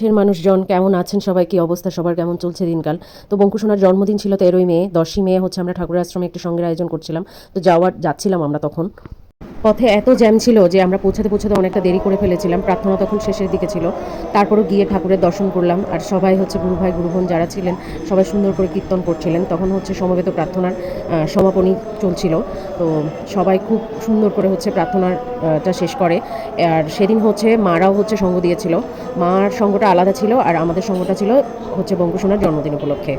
কাছের মানুষজন কেমন আছেন? সবাই কি অবস্থা? সবার কেমন চলছে দিনকাল? তো বঙ্কুসোনার জন্মদিন ছিল তেরোই মে, দশই মে হচ্ছে আমরা ঠাকুর আশ্রমে একটি সঙ্গের আয়োজন করছিলাম। তো যাওয়ার, যাচ্ছিলাম আমরা তখন। পথে এত জ্যাম ছিল যে আমরা পৌঁছাতে পৌঁছাতে অনেকটা দেরি করে ফেলেছিলাম। প্রার্থনা তখন শেষের দিকে ছিল। তারপরও গিয়ে ঠাকুরের দর্শন করলাম। আর সবাই হচ্ছে গুরু ভাই, গুরু বোন যারা ছিলেন, সবাই সুন্দর করে কীর্তন করছিলেন। তখন হচ্ছে সমবেত প্রার্থনার সমাপনী চলছিল। তো সবাই খুব সুন্দর করে হচ্ছে প্রার্থনাটা শেষ করে। আর সেদিন হচ্ছে মারাও হচ্ছে সঙ্গ দিয়েছিল। মার সঙ্গটা আলাদা ছিল আর আমাদের সঙ্গটা ছিল হচ্ছে বঙ্কুসোনার জন্মদিন উপলক্ষে।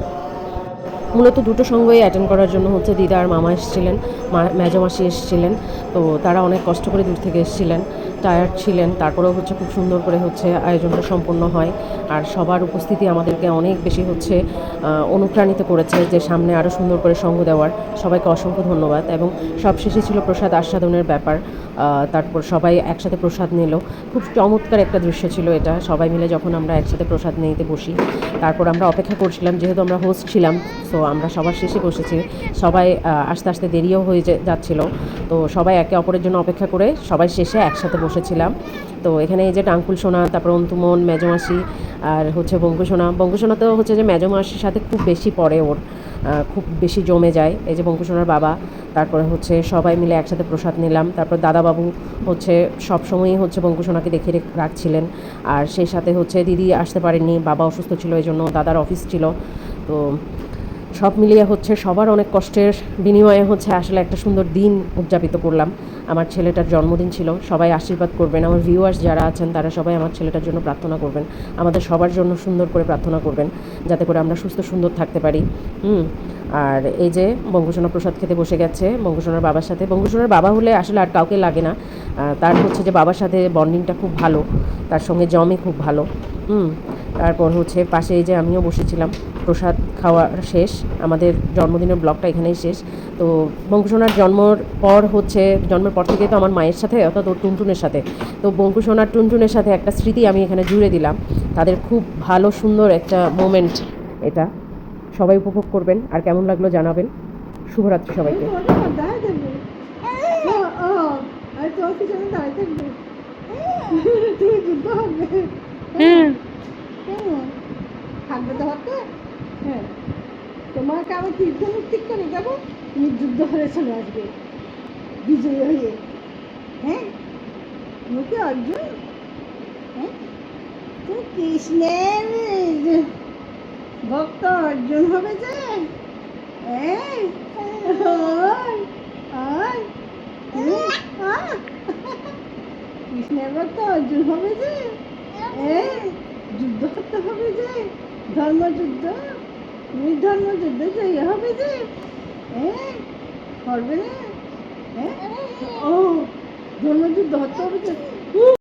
মূলত দুটো সঙ্গই অ্যাটেন্ড করার জন্য হচ্ছে দিদা আর মামা এসেছিলেন, মা মেজো মাসি এসেছিলেন, তো তারা অনেক কষ্ট করে দূর থেকে এসেছিলেন টায়ার্ড ছিলেন, তারপরেও হচ্ছে খুব সুন্দর করে হচ্ছে আয়োজনটা সম্পন্ন হয়, আর সবার উপস্থিতি আমাদেরকে অনেক বেশি হচ্ছে অনুপ্রাণিত করেছে যে সামনে আরও সুন্দর করে সঙ্গ দেওয়ার, সবাইকে অসংখ্য ধন্যবাদ এবং সবশেষে ছিল প্রসাদ আস্বাদনের ব্যাপার তারপর সবাই একসাথে প্রসাদ নিল, খুব চমৎকার একটা দৃশ্য ছিল এটা, সবাই মিলে যখন আমরা একসাথে প্রসাদ নিতে বসি, তারপর আমরা অপেক্ষা করছিলাম, যেহেতু আমরা হোস্ট ছিলাম তো আমরা সবার শেষে বসেছি। সবাই আস্তে আস্তে দেরিও হয়ে যাচ্ছিল। তো সবাই একে অপরের জন্য অপেক্ষা করে সবাই শেষে একসাথে বসেছিলাম। তো এখানে এই যে টাঙ্কুল সোনা, তারপর অন্তুমন, মেজমাসি, আর হচ্ছে বঙ্কু সোনা। বঙ্কু সোনা তো হচ্ছে যে মেজমাসির সাথে খুব বেশি পড়ে ওর খুব বেশি জমে যায়। এই যে বঙ্কু সোনার বাবা, তারপরে হচ্ছে সবাই মিলে একসাথে প্রসাদ নিলাম। তারপর দাদাবাবু হচ্ছে সবসময়ই হচ্ছে বঙ্কু সোনাকে দেখে রাখছিলেন। আর সেই সাথে হচ্ছে দিদি আসতে পারেননি, বাবা অসুস্থ ছিল এই জন্য দাদার অফিস ছিল। তো সব মিলিয়ে হচ্ছে সবার অনেক কষ্টের বিনিময়ে হচ্ছে আসলে একটা সুন্দর দিন উদযাপিত করলাম। আমার ছেলেটার জন্মদিন ছিল, সবাই আশীর্বাদ করবেন। আমার ভিউয়ার্স যারা আছেন, তারা সবাই আমার ছেলেটার জন্য প্রার্থনা করবেন। আমাদের সবার জন্য সুন্দর করে প্রার্থনা করবেন, যাতে করে আমরা সুস্থ সুন্দর থাকতে পারি। হুম, আর এই যে বঙ্গসোনা প্রসাদ খেতে বসে গেছে বঙ্গসোনার বাবার সাথে। বঙ্গসোনার বাবা হলে আসলে আর কাউকে লাগে না। তার হচ্ছে যে বাবার সাথে বন্ডিংটা খুব ভালো, তার সঙ্গে জমে খুব ভালো। হুম তারপর হচ্ছে পাশে যে আমিও বসেছিলাম, প্রসাদ খাওয়া শেষ, আমাদের জন্মদিনের ব্লগটা এখানেই শেষ। তো বঙ্কুসোনার জন্মর পর হচ্ছে, জন্মের পর থেকেই তো আমার মায়ের সাথে, অর্থাৎ ওর টুনটুনের সাথে। তো বঙ্কুসোনার টুনটুনের সাথে একটা স্মৃতি আমি এখানে জুড়ে দিলাম। তাদের খুব ভালো, সুন্দর একটা মোমেন্ট এটা। সবাই উপভোগ করবেন, আর কেমন লাগল জানাবেন। শুভরাত্রি সবাইকে। দাঁড়ায় থাকবে ও ও আর তোর পিছনে দাঁড়ায় থাকবে তুমি যুদ্ধ হবে হুম কেমন তো হাতে? হ্যাঁ। তোমাকে আমি তীর্থমুক্তি করে তুমি যুদ্ধ হয়ে চলে আসবে। বিজয়ী হয়ে। হ্যাঁ? মুখে অর্জুন? হ্যাঁ? তুমি কৃষ্ণের ভক্ত অর্জুন হবে যে? হ্যাঁ। কৃষ্ণের ভক্ত অর্জুন হবে যে? হ্যাঁ? যুদ্ধ করতে হবে যে? ধর্মযুদ্ধ? তুমি ধর্মযুদ্ধে জয়ী হবে যে? হ্যাঁ করবে না? ও ধর্মযুদ্ধ হতে হবে